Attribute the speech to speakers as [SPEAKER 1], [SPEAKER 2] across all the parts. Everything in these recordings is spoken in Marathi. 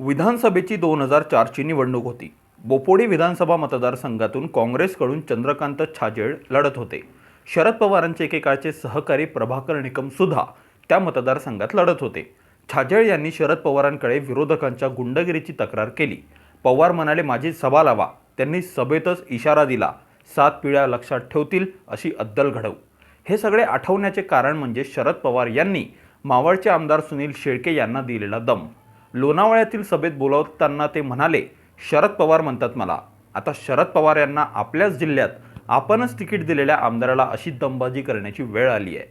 [SPEAKER 1] विधानसभेची दोन हजार चारची निवडणूक होती. बोपोडी विधानसभा मतदारसंघातून काँग्रेसकडून चंद्रकांत छाजेड लढत होते. शरद पवारांचे एकेकाळचे सहकारी प्रभाकर निकम सुद्धा त्या मतदारसंघात लढत होते. छाजेळ यांनी शरद पवारांकडे विरोधकांच्या गुंडगिरीची तक्रार केली. पवार म्हणाले माझी सभा लावा. त्यांनी सभेतच इशारा दिला. सात पिढ्या लक्षात ठेवतील अशी अद्दल घडवू. हे सगळे आठवण्याचे कारण म्हणजे शरद पवार यांनी मावळचे आमदार सुनील शेळके यांना दिलेला दम. लोणावळ्यातील सभेत बोलावताना ते म्हणाले शरद पवार म्हणतात मला. आता शरद पवार यांना आपल्याच जिल्ह्यात आपणच तिकीट दिलेल्या आमदाराला अशी दमबाजी करण्याची वेळ आली आहे.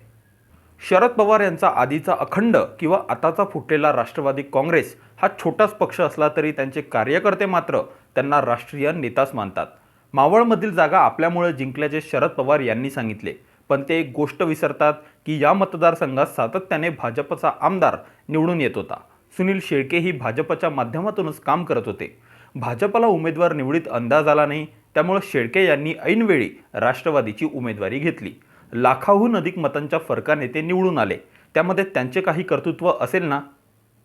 [SPEAKER 1] शरद पवार यांचा आधीचा अखंड किंवा आताचा फुटलेला राष्ट्रवादी काँग्रेस हा छोटाच पक्ष असला तरी त्यांचे कार्यकर्ते मात्र त्यांना राष्ट्रीय नेताच मानतात. मावळमधील जागा आपल्यामुळे जिंकल्याचे शरद पवार यांनी सांगितले. पण ते एक गोष्ट विसरतात की या मतदारसंघात सातत्याने भाजपचा आमदार निवडून येत होता. सुनील शेळके ही भाजपच्या माध्यमातूनच काम करत होते. भाजपला उमेदवार निवडीत अंदाज आला नाही त्यामुळे शेळके यांनी ऐनवेळी राष्ट्रवादीची उमेदवारी घेतली. लाखाहून अधिक मतांच्या फरकाने ते निवडून आले. त्यामध्ये त्यांचे काही कर्तृत्व असेल ना?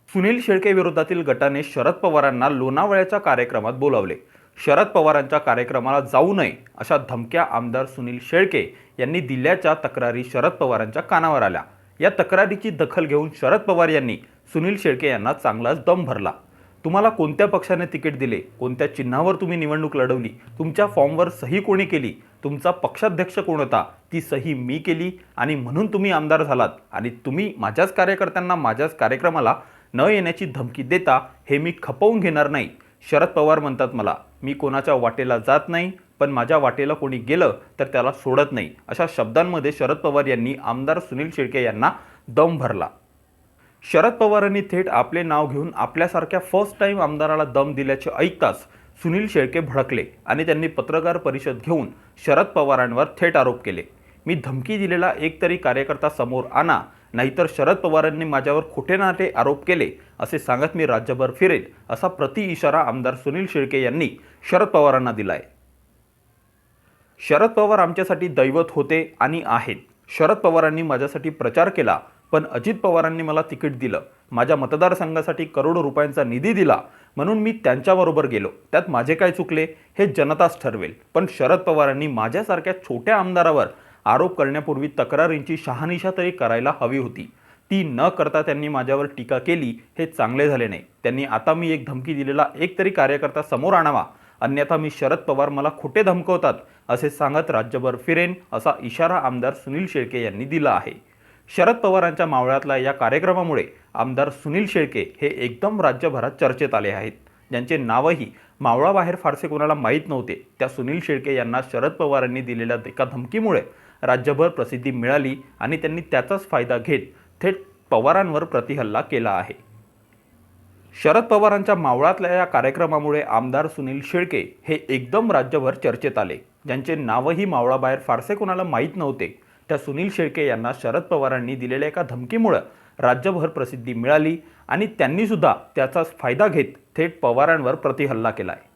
[SPEAKER 1] सुनील शेळके विरोधातील गटाने शरद पवारांना लोणावळ्याच्या कार्यक्रमात बोलावले. शरद पवारांच्या कार्यक्रमाला जाऊ नये अशा धमक्या आमदार सुनील शेळके यांनी दिल्याच्या तक्रारी शरद पवारांच्या कानावर आल्या. या तक्रारीची दखल घेऊन शरद पवार यांनी सुनील शेळके यांना चांगलाच दम भरला. तुम्हाला कोणत्या पक्षाने तिकीट दिले? कोणत्या चिन्हावर तुम्ही निवडणूक लढवली? तुमच्या फॉर्मवर सही कोणी केली? तुमचा पक्षाध्यक्ष कोण होता? ती सही मी केली आणि म्हणून तुम्ही आमदार झालात. आणि तुम्ही माझ्याच कार्यकर्त्यांना माझ्याच कार्यक्रमाला न येण्याची धमकी देता हे मी खपवून घेणार नाही. शरद पवार म्हणतात मला मी कोणाच्या वाटेला जात नाही पण माझ्या वाटेला कोणी गेलं तर त्याला सोडत नाही. अशा शब्दांमध्ये शरद पवार यांनी आमदार सुनील शेळके यांना दम भरला. शरद पवारांनी थेट आपले नाव घेऊन आपल्यासारख्या फर्स्ट टाईम आमदाराला दम दिल्याचे ऐकताच सुनील शेळके भडकले आणि त्यांनी पत्रकार परिषद घेऊन शरद पवारांवर थेट आरोप केले. मी धमकी दिलेला एक तरी कार्यकर्ता समोर आणा नाहीतर शरद पवारांनी माझ्यावर खोटे नाटे आरोप केले असे सांगत मी राज्यभर फिरेल असा प्रति इशारा आमदार सुनील शेळके यांनी शरद पवारांना दिलाय. शरद पवार आमच्यासाठी दैवत होते आणि आहेत. शरद पवारांनी माझ्यासाठी प्रचार केला पण अजित पवारांनी मला तिकीट दिलं. माझ्या मतदारसंघासाठी करोडो रुपयांचा निधी दिला. म्हणून मी त्यांच्याबरोबर गेलो. त्यात माझे काय चुकले हे जनताच ठरवेल. पण शरद पवारांनी माझ्यासारख्या छोट्या आमदारावर आरोप करण्यापूर्वी तक्रारींची शहानिशा तरी करायला हवी होती. ती न करता त्यांनी माझ्यावर टीका केली हे चांगले झाले नाही. त्यांनी आता मी एक धमकी दिलेला एक तरी कार्यकर्ता समोर आणावा. अन्यथा मी शरद पवार मला खोटे धमकवतात असे सांगत राज्यभर फिरेन असा इशारा आमदार सुनील शेळके यांनी दिला आहे. शरद पवारांच्या मावळ्यातल्या या कार्यक्रमामुळे आमदार सुनील शेळके हे एकदम राज्यभरात चर्चेत आले आहेत. ज्यांचे नावही मावळाबाहेर फारसे कोणाला माहीत नव्हते. त्या सुनील शेळके यांना शरद पवारांनी दिलेल्या एका धमकीमुळे राज्यभर प्रसिद्धी मिळाली आणि त्यांनी त्याचाच फायदा घेत थेट पवारांवर प्रतिहल्ला केला आहे. शरद पवारांच्या मावळातल्या या कार्यक्रमामुळे आमदार सुनील शेळके हे एकदम राज्यभर चर्चेत आले. ज्यांचे नावही मावळाबाहेर फारसे कोणाला माहीत नव्हते. त्या सुनील शेळके यांना शरद पवारांनी दिलेल्या एका धमकीमुळं राज्यभर प्रसिद्धी मिळाली आणि त्यांनी सुद्धा त्याचा फायदा घेत थेट पवारांवर प्रतिहल्ला आहे